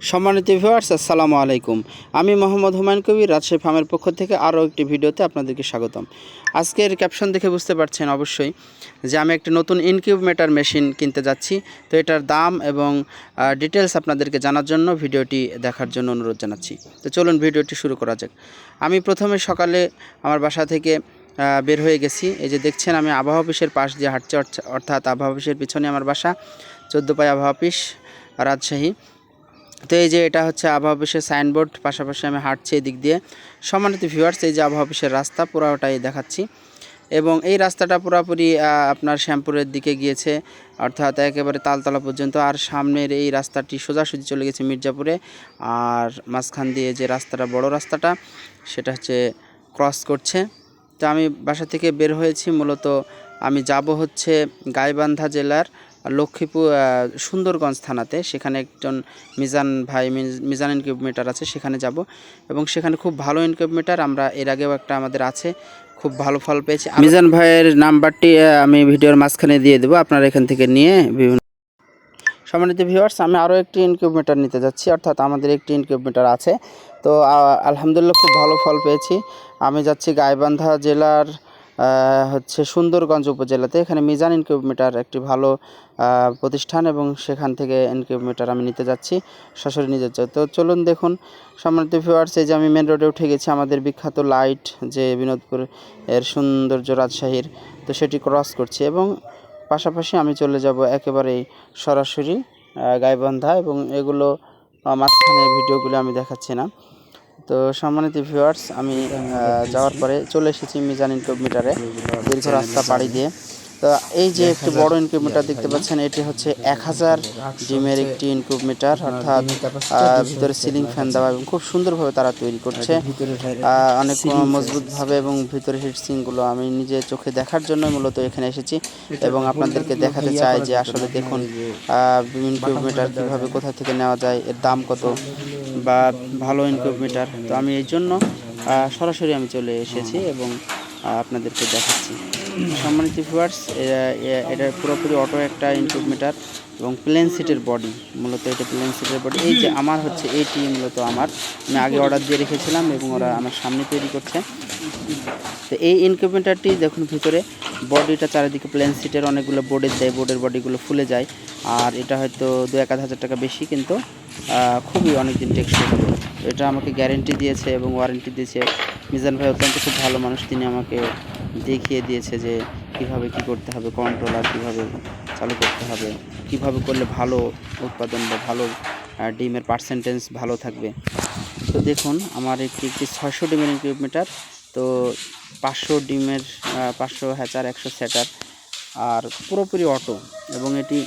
সম্মানিত ভিউয়ার্স আসসালামু আলাইকুম। আমি মোহাম্মদ হুমায়ুন কবির, রাজশাহী ফার্মের পক্ষ থেকে আরও একটি ভিডিওতে আপনাদেরকে স্বাগতম। আজকের ক্যাপশন দেখে বুঝতে পারছেন অবশ্যই যে আমি একটি নতুন ইনকিউবমেটার মেশিন কিনতে যাচ্ছি। তো এটার দাম এবং ডিটেলস আপনাদেরকে জানার জন্য ভিডিওটি দেখার জন্য অনুরোধ জানাচ্ছি। তো চলুন ভিডিওটি শুরু করা যাক। আমি প্রথমে সকালে আমার বাসা থেকে বের হয়ে গেছি। এই যে দেখছেন আমি আবহাওয়া অফিসের পাশ দিয়ে হাঁটছি, অর্থ- অর্থাৎ আবহাওয়া অফিসের পিছনে আমার বাসা, চোদ্দ পাই আবহাওয়া অফিস, রাজশাহী। তো এই যে এটা হচ্ছে আবহাওয়া অফিসের সাইনবোর্ড, পাশাপাশি আমি হাঁটছি এদিক দিয়ে। সম্মানিত ভিউয়ার্স এই যে আবহাওয়া অফিসের রাস্তা পুরোটাই দেখাচ্ছি। এবং এই রাস্তাটা পুরোপুরি আপনার শ্যামপুরের দিকে গিয়েছে, অর্থাৎ একেবারে তালতলা পর্যন্ত। আর সামনের এই রাস্তাটি সোজাসুজি চলে গেছে মির্জাপুরে। আর মাঝখান দিয়ে যে রাস্তাটা, বড় রাস্তাটা, সেটা হচ্ছে ক্রস করছে। তো আমি বাসা থেকে বের হয়েছি। মূলত আমি যাব হচ্ছে গাইবান্ধা জেলার লক্ষ্মীপুর সুন্দরগঞ্জ থানাতে সেখানে একজন মিজান ভাই মিজ- মিজান ইনকিউবমিটার আছে সেখানে যাব। এবং সেখানে খুব ভালো ইনকিউবমিটার আমরা এর আগেও একটা আমাদের আছে খুব ভালো ফল পেয়েছি। মিজান ভাইয়ের নাম্বারটি আমি ভিডিওর মাঝখানে দিয়ে দেবো আপনারা এখান থেকে নিয়ে বিভিন্ন সম্মানিত ভিউয়ার্স আমি আরও একটি ইনকিউবমিটার নিতে যাচ্ছি অর্থাৎ আমাদের একটি ইনকিউবমিটার আছে। তো আলহামদুলিল্লাহ খুব ভালো ফল পেয়েছি। আমি যাচ্ছি গাইবান্ধা জেলার হচ্ছে সুন্দরগঞ্জ উপজেলাতে। এখানে মিজান ইনকিউবমিটার একটি ভালো প্রতিষ্ঠান এবং সেখান থেকে ইনকিউবমিটার আমি নিতে যাচ্ছি সরাসরি নিতে যাচ্ছি তো চলুন দেখুন, সম্মানিত ভিউয়ার্স এই যে আমি মেন রোডে উঠে গেছি, আমাদের বিখ্যাত লাইট যে বিনোদপুর এর সৌন্দর্য রাজশাহীর, তো সেটি ক্রস করছি এবং পাশাপাশি আমি চলে যাব একেবারেই সরাসরি গাইবান্ধা এবং এগুলো মাঝখানে ভিডিওগুলো আমি দেখাচ্ছি না। তো সম্মানিত ভিউয়ার্স আমি যাওয়ার পরে চলে এসেছি মিজান ইনকিউবমিটারে দীর্ঘ রাস্তা পাড়ি দিয়ে। তো এই যে একটি বড় ইনকিউবমিটার দেখতে পাচ্ছেন এটি হচ্ছে এক হাজার ডিমের একটি ইনকিউবমিটার অর্থাৎ আহ, ভিতরে সিলিং ফ্যান দেওয়া এবং খুব সুন্দরভাবে তারা তৈরি করছে। অনেক মজবুতভাবে এবং ভিতরে হিটসিংগুলো আমি নিজে চোখে দেখার জন্য মূলত এখানে এসেছি এবং আপনাদেরকে দেখাতে চাই যে আসলে দেখুন ইনকিউবমিটার কীভাবে কোথা থেকে নেওয়া যায় এর দাম কত বা ভালো ইনকিউবমিটার তো আমি এই জন্য সরাসরি আমি চলে এসেছি এবং আপনাদেরকে দেখাচ্ছি। সম্মানিত ভিউয়ার্স এটা পুরোপুরি অটো একটা ইনকিউবমিটার এবং প্লেন সিটের বডি মূলত এটা প্লেন সিটের বডি এই যে আমার হচ্ছে এইটি মূলত আমার। আমি আগে অর্ডার দিয়ে রেখেছিলাম এবং ওরা আমার সামনে তৈরি করছে। তো এই ইনকিউবেটারটি দেখুন ভিতরে বডিটা চারিদিকে প্লেন সিটের অনেকগুলো বোর্ডের দেয় বোর্ডের বডিগুলো ফুলে যায়। আর এটা হয়তো দু এক হাজার টাকা বেশি, কিন্তু খুবই অনেক দিন টেকসই হবে। এটা আমাকে গ্যারেন্টি দিয়েছে এবং ওয়ারেন্টি দিয়েছে। মিজান ভাই অত্যন্ত খুব ভালো মানুষ, তিনি আমাকে দেখিয়ে দিয়েছে যে কীভাবে কি করতে হবে কন্ট্রোলার কীভাবে চালু করতে হবে, কীভাবে করলে ভালো উৎপাদন বা ভালো ডিমের পার্সেন্টেজ ভালো থাকবে। তো দেখুন, আমার একটি একটি ছয়শো ডিমের ইনকিউবমিটার তো পাঁচশো ডিমের পাঁচশো হ্যাচার, একশো সেটার আর পুরোপুরি অটো এবং এটি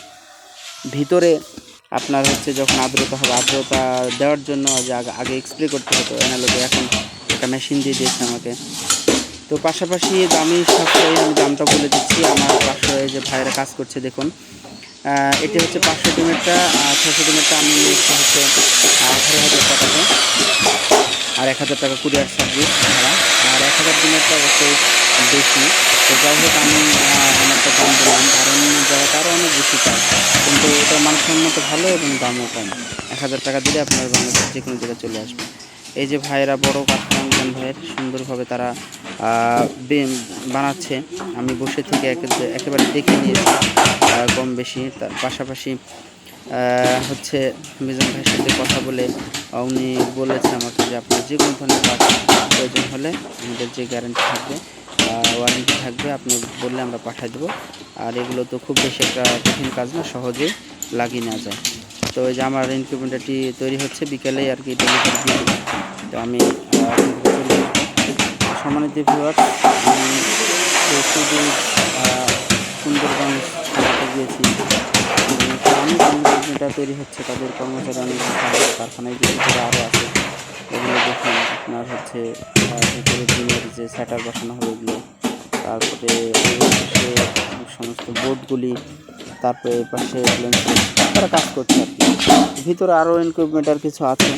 ভিতরে আপনার হচ্ছে যখন আর্দ্রতা হবে, আর্দ্রতা দেওয়ার জন্য যে আগে স্প্রে করতে হতো অ্যানালগে এখন একটা মেশিন দিয়ে দিয়েছে আমাকে। তো পাশাপাশি দামি সাশ্রয়ী, আমি দামটা বলে দিচ্ছি, আমার পাঁচশো এই যে ভাইয়েরা কাজ করছে, দেখুন। এটি হচ্ছে পাঁচশো ডিমেরটা ছশো ডিমেরটা আমি নিচ্ছি হচ্ছে আঠারো হাজার টাকাতে। আর এক হাজার টাকা কুরিয়ার সার্ভিস ভাড়া। আর এক হাজার দিনেরটা অবশ্যই বেশি। তো যাই হোক আমি আমারটা দাম দিলাম। কারণ জায়গাটা আরও অনেক বেশি চাই কিন্তু এটা মানসম্মত ভালো এবং দামও কম। এক হাজার টাকা দিলে আপনার বাংলাদেশ যে কোনো জায়গায় চলে আসবে। এই যে ভাইয়েরা বড় কাঠমাঞ্জন ভাইয়ের সুন্দরভাবে তারা বানাচ্ছে। আমি বসে থেকে একে- একেবারে দেখে নিয়েছি কম বেশি। তার পাশাপাশি হচ্ছে মিজান ভাইয়ের সাথে কথা বলে, উনি বলেছে আমাকে যে আপনার যে কোনো ধরনের কাজ প্রয়োজন হলে আমাদের যে গ্যারান্টি থাকবে ওয়ারেন্টি থাকবে, আপনি বললে আমরা পাঠিয়ে দেবো। আর এগুলো তো খুব বেশি একটা কঠিন কাজ না সহজেই লাগিয়ে নেওয়া যায়। তো এই যে আমার ইনকিউবেটারটি তৈরি হচ্ছে, বিকেলেই আর কি ডেলিভারি তো আমি সম্মানিত শুধু গিয়েছি। ইনকিউবেটার তৈরি হচ্ছে তাদের কর্মচারী অনেক কারখানায় ভিতরে আরও আছে। এগুলো দেখুন, আপনার হচ্ছে ভিতরে দিনের যে স্যাটার বসানো হবে এগুলো, তারপরে সমস্ত বোর্ডগুলি, তারপরে পাশে তারা কাজ করছে আর কি। ভিতরে আরও ইনকিউবমেন্টার কিছু আছে।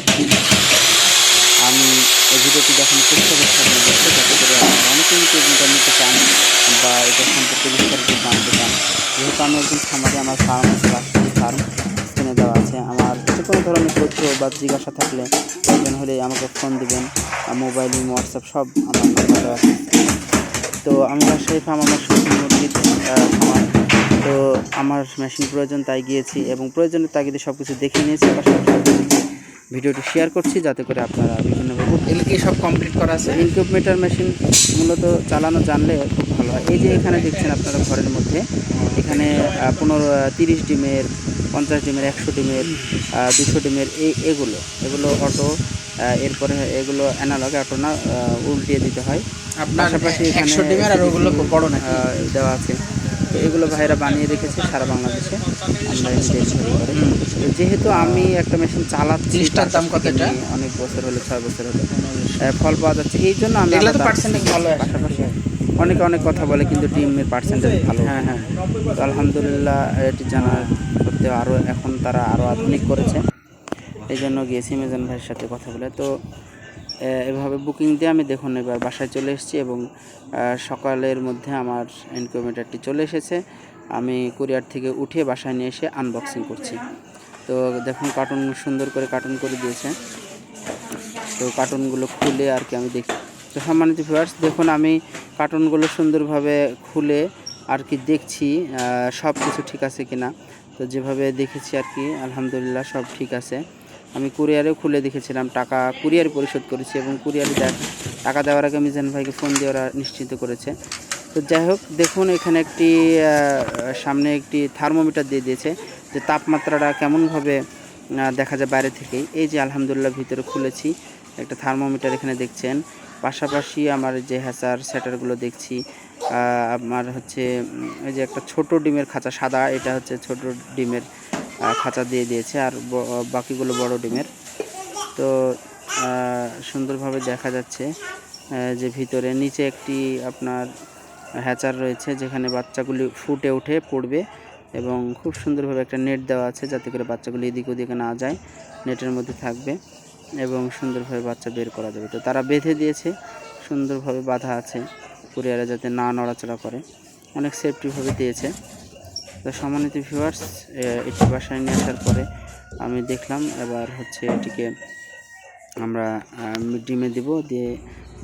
আমি এই ভিডিওটি দেখানোর চেষ্টা করছি আপনাদেরকে যাতে করে অনেকে ইনকিউবমেন্টার নিতে চান বা এটা সম্পর্কে বিস্তারিত জানতে চান। যেহেতু আমি একজন খামারি আমার ফার্ম আছে কোনো ধরনের তথ্য বা জিজ্ঞাসা থাকলে প্রয়োজন হলে আমাকে ফোন দিবেন মোবাইল হোয়াটসঅ্যাপ সব আমার নাম্বার দেওয়া আছে। তো আমি রাজশাহী ফার্ম আমার শৌখিন মুরগির খামার তো আমার মেশিন প্রয়োজন তাই গিয়েছি এবং প্রয়োজনের তাগিদে সব কিছু দেখে নিয়েছি ভিডিওটি শেয়ার করছি যাতে করে আপনারা বিভিন্নভাবে এগুলো সব কমপ্লিট করা আছে? ইনকিউবেটর মেশিন মূলত চালানো জানলে খুব ভালো হয়। এই যে এখানে দেখছেন আপনারা ঘরের মধ্যে এখানে পনেরো তিরিশ ডিমের পঞ্চাশ ডিমের একশো ডিমের দুশো ডিমের এই এগুলো এগুলো অটো এরপরে এগুলো অ্যানালগ অটো না উল্টিয়ে দিতে হয়। আপনার পাশাপাশি এখানে দেওয়া আছে। তো এগুলো ভাইরা বানিয়ে রেখেছে সারা বাংলাদেশে। আমরা ডেলিভারি করে যেহেতু আমি একটা মেশিন চালাচ্ছি জিনিসটার দাম কত এটা? অনেক বছর হলো ছয় বছর হলো ফল পাওয়া যাচ্ছে। এই জন্য আমি পার্সেন্টেজ ভালো পাশাপাশি অনেকে অনেক কথা বলে কিন্তু টিমের পার্সেন্টেজ ভালো। হ্যাঁ হ্যাঁ। তো আলহামদুলিল্লাহ এটি জানার সত্ত্বেও আরও এখন তারা আরও আধুনিক করেছে। এই জন্য গিয়েছি মেজন ভাইয়ের সাথে কথা বলে। তো এভাবে বুকিং দিয়ে আমি দেখুন এবার বাসায় চলে এসেছি এবং সকালের মধ্যে আমার ইনকিউবেটারটি চলে এসেছে। আমি কুরিয়ার থেকে উঠে বাসায় নিয়ে এসে আনবক্সিং করছি। তো দেখুন কার্টুন সুন্দর করে কার্টুন করে দিয়েছে। তো কার্টুনগুলো খুলে আর কি আমি দেখি তো সম্মানিত ভিউয়ার্স দেখুন আমি কার্টুনগুলো সুন্দরভাবে খুলে আর কি দেখছি সব কিছু ঠিক আছে কিনা। তো যেভাবে দেখেছি আর কি, আলহামদুলিল্লাহ সব ঠিক আছে। আমি কুরিয়ারেও খুলে দেখেছিলাম, টাকা কুরিয়ার পরিশোধ করেছি এবং কুরিয়ারে টাকা দেওয়ার আগে মিজান ভাইকে ফোন দিয়ে ওরা নিশ্চিত করেছে। তো যাই হোক, দেখুন এখানে একটি সামনে একটি থার্মোমিটার দিয়ে দিয়েছে যে তাপমাত্রাটা কেমনভাবে দেখা যায় বাইরে থেকেই। এই যে আলহামদুলিল্লাহ ভিতরে খুলেছি, একটা থার্মোমিটার এখানে দেখছেন। পাশাপাশি আমার যে হ্যাচার সেটারগুলো দেখছি আমার হচ্ছে এই যে একটা ছোট ডিমের খাঁচা, সাদা, এটা হচ্ছে ছোট ডিমের খাঁচা দিয়ে দিয়েছে, আর বাকিগুলো বড় ডিমের। তো সুন্দরভাবে দেখা যাচ্ছে যে ভিতরে নিচে একটি আপনার হ্যাচার রয়েছে, যেখানে বাচ্চাগুলি ফুটে উঠে পড়বে এবং খুব সুন্দরভাবে একটা নেট দেওয়া আছে, যাতে করে বাচ্চাগুলি এদিক ওদিকে না যায়, নেটের মধ্যে থাকবে। এবং সুন্দরভাবে বাচ্চা বের করা যাবে। তো তারা বেঁধে দিয়েছে, সুন্দরভাবে বাঁধা আছে। কুরিয়ারে যাতে না নড়াচড়া করে। অনেক সেফটিভাবে দিয়েছে। তো সম্মানিত ভিউয়ার্স এটি বাসায় নিয়ে আসার পরে আমি দেখলাম, এবার হচ্ছে এটিকে আমরা ডিমে দিব, দিয়ে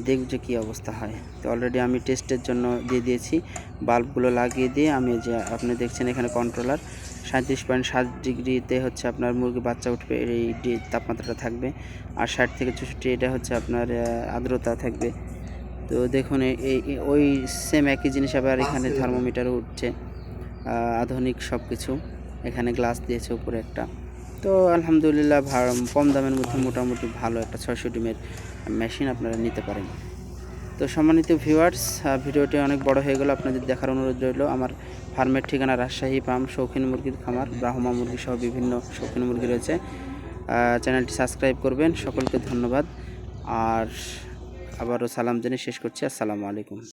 দেখব যে কী অবস্থা হয়। তো অলরেডি আমি টেস্টের জন্য দিয়ে দিয়েছি। বাল্বগুলো লাগিয়ে দিয়ে আমি যে আপনি দেখছেন এখানে কন্ট্রোলার সাঁত্রিশ পয়েন্ট সাত ডিগ্রিতে হচ্ছে আপনার মুরগি বাচ্চা উঠবে, এই তাপমাত্রাটা থাকবে। আর ষাট থেকে চৌষট্টি এটা হচ্ছে আপনার আর্দ্রতা থাকবে। তো দেখুন এই ওই সেম একই জিনিস আবার এখানে থার্মোমিটারও উঠছে আধুনিক সব কিছু এখানে গ্লাস দিয়েছে উপরে একটা। তো আলহামদুলিল্লাহ কম দামের মধ্যে মোটামুটি ভালো একটা ছয়শো ডিমের মেশিন আপনারা নিতে পারেন। তো সম্মানিত ভিউয়ার্স ভিডিওটি অনেক বড় হয়ে গেল। আপনাদের দেখার অনুরোধ রইল, আমার ফার্মের ঠিকানা রাজশাহী পাম, শৌখিন মুরগির খামার, ব্রাহ্মা মুরগি সহ বিভিন্ন শৌখিন মুরগি রয়েছে। চ্যানেলটি সাবস্ক্রাইব করবেন, সকলকে ধন্যবাদ। আর আবারও সালাম জেনে শেষ করছি, আসসালামু আলাইকুম।